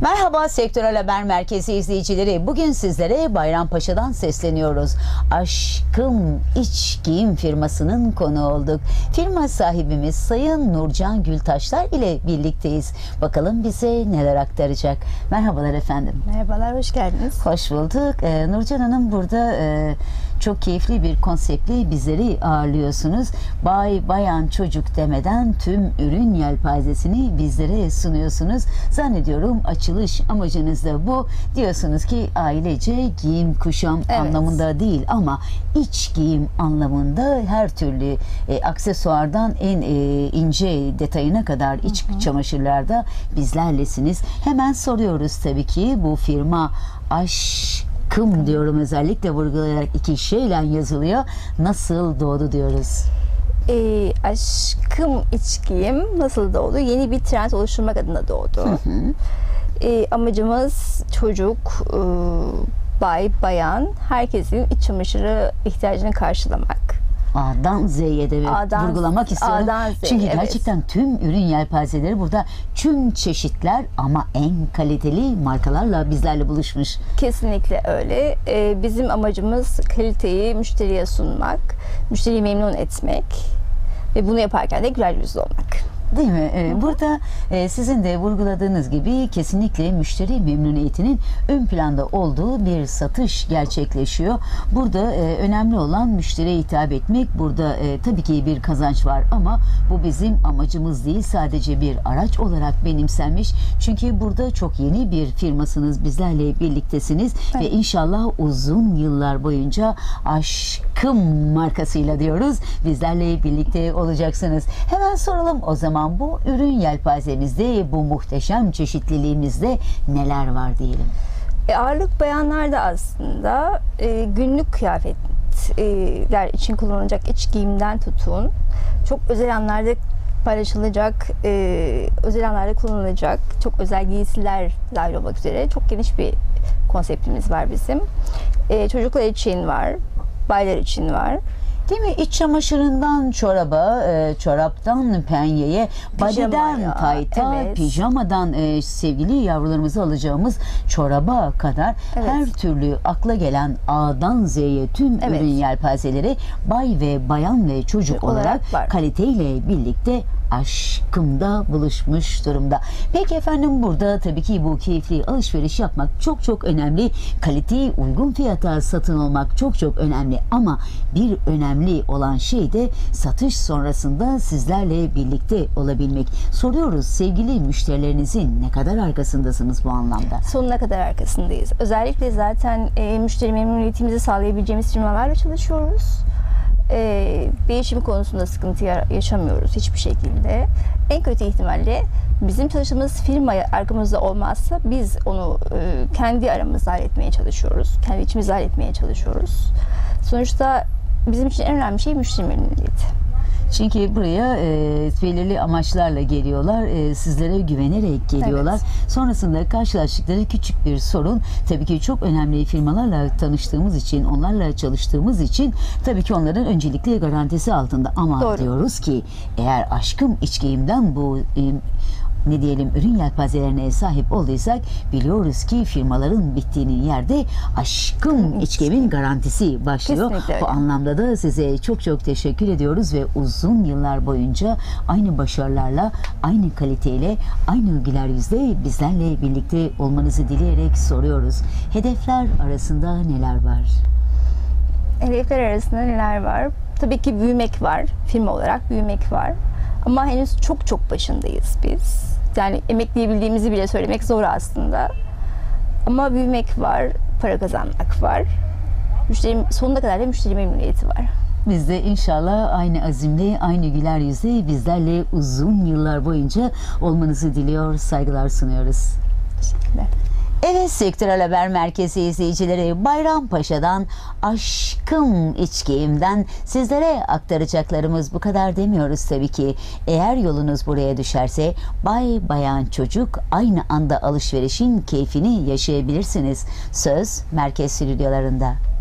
Merhaba Sektörel Haber Merkezi izleyicileri. Bugün sizlere Bayrampaşa'dan sesleniyoruz. Aşkım İç Giyim firmasının konu olduk. Firma sahibimiz Sayın Nurcan Gültaşlar ile birlikteyiz. Bakalım bize neler aktaracak. Merhabalar efendim. Merhabalar, hoş geldiniz. Hoş bulduk. Ee, Nurcan Hanım burada e, çok keyifli bir konseptle bizleri ağırlıyorsunuz. Bay, bayan, çocuk demeden tüm ürün yelpazesini bizlere sunuyorsunuz. Zannediyorum açılış amacınız da bu. Diyorsunuz ki ailece giyim kuşam Evet. anlamında değil ama iç giyim anlamında her türlü e, aksesuardan en e, ince detayına kadar iç çamaşırlarda bizlerlesiniz. Hemen soruyoruz tabii ki bu firma aşkım diyorum özellikle vurgulayarak iki şeyle yazılıyor. Nasıl doğdu diyoruz. Ee, aşkım içkiyim nasıl doğdu? Yeni bir trend oluşturmak adına doğdu. Ee, amacımız çocuk, e, bay, bayan, herkesin iç çamaşırı ihtiyacını karşılamak. A'dan Z'ye de A'dan- vurgulamak istiyorum. A'dan Z'ye, Çünkü evet. gerçekten tüm ürün yelpazeleri burada tüm çeşitler ama en kaliteli markalarla bizlerle buluşmuş. Kesinlikle öyle. Ee, bizim amacımız kaliteyi müşteriye sunmak, müşteriyi memnun etmek ve bunu yaparken de güler yüzlü olmak. Değil mi? Ee, Burada e, sizin de vurguladığınız gibi kesinlikle müşteri memnuniyetinin ön planda olduğu bir satış gerçekleşiyor. Burada e, önemli olan müşteriye hitap etmek. Burada e, tabii ki bir kazanç var ama bu bizim amacımız değil. Sadece bir araç olarak benimsenmiş. Çünkü burada çok yeni bir firmasınız. Bizlerle birliktesiniz ve inşallah uzun yıllar boyunca aşkım markasıyla diyoruz. Bizlerle birlikte olacaksınız. Hemen soralım o zaman bu ürün yelpazemizde, bu muhteşem çeşitliliğimizde neler var diyelim. E, ağırlık bayanlarda aslında e, günlük kıyafetler için kullanılacak iç giyimden tutun çok özel anlarda paylaşılacak, e, özel anlarda kullanılacak çok özel giysiler dahil olmak üzere çok geniş bir konseptimiz var bizim. E, çocuklar için var, baylar için var. Değil mi? İç çamaşırından çoraba, e, çoraptan penyeye, body'den Pijamaya, tayta, evet. pijamadan e, sevgili yavrularımızı alacağımız çoraba kadar Evet. her türlü akla gelen A'dan Z'ye tüm Evet. ürün yelpazeleri bay ve bayan ve çocuk Olarak olarak var. kaliteyle birlikte aşkımda buluşmuş durumda. Peki efendim burada tabii ki bu keyifli alışveriş yapmak çok çok önemli. Kaliteyi uygun fiyata satın almak çok çok önemli ama bir önemli olan şey de satış sonrasında sizlerle birlikte olabilmek. Soruyoruz sevgili müşterilerinizin ne kadar arkasındasınız bu anlamda? sonuna kadar arkasındayız. Özellikle zaten e, müşteri memnuniyetimizi sağlayabileceğimiz firmalarla çalışıyoruz. E, değişim konusunda sıkıntı ya- yaşamıyoruz hiçbir şekilde. En kötü ihtimalle bizim çalıştığımız firma arkamızda olmazsa biz onu e, kendi aramızda halletmeye çalışıyoruz. Kendi içimizde halletmeye çalışıyoruz. Sonuçta bizim için en önemli şey müşteri memnuniyeti. Çünkü buraya e, belirli amaçlarla geliyorlar, e, sizlere güvenerek geliyorlar. Sonrasında karşılaştıkları küçük bir sorun, tabii ki çok önemli firmalarla tanıştığımız için, onlarla çalıştığımız için tabii ki onların öncelikli garantisi altında. Ama Doğru. diyoruz ki eğer aşkım içkiğimden bu e, ne diyelim ürün yelpazelerine sahip olduysak biliyoruz ki firmaların bittiğinin yerde aşkım içkimin garantisi başlıyor. Kesinlikle Bu anlamda da size çok çok teşekkür ediyoruz ve uzun yıllar boyunca aynı başarılarla, aynı kaliteyle, aynı güler yüzle bizlerle birlikte olmanızı dileyerek soruyoruz. Hedefler arasında neler var? Hedefler arasında neler var? Tabii ki büyümek var. Firma olarak büyümek var. Ama henüz çok çok başındayız biz. Yani emekleyebildiğimizi bile söylemek zor aslında. Ama büyümek var, para kazanmak var. Müşteri, sonuna kadar da müşteri memnuniyeti var. Biz de inşallah aynı azimle, aynı güler yüzle bizlerle uzun yıllar boyunca olmanızı diliyor, saygılar sunuyoruz. Teşekkürler. Evet Sektörel Haber Merkezi izleyicileri Bayrampaşa'dan Aşkım İçkiğim'den sizlere aktaracaklarımız bu kadar demiyoruz tabii ki. Eğer yolunuz buraya düşerse bay bayan çocuk aynı anda alışverişin keyfini yaşayabilirsiniz. Söz merkez stüdyolarında.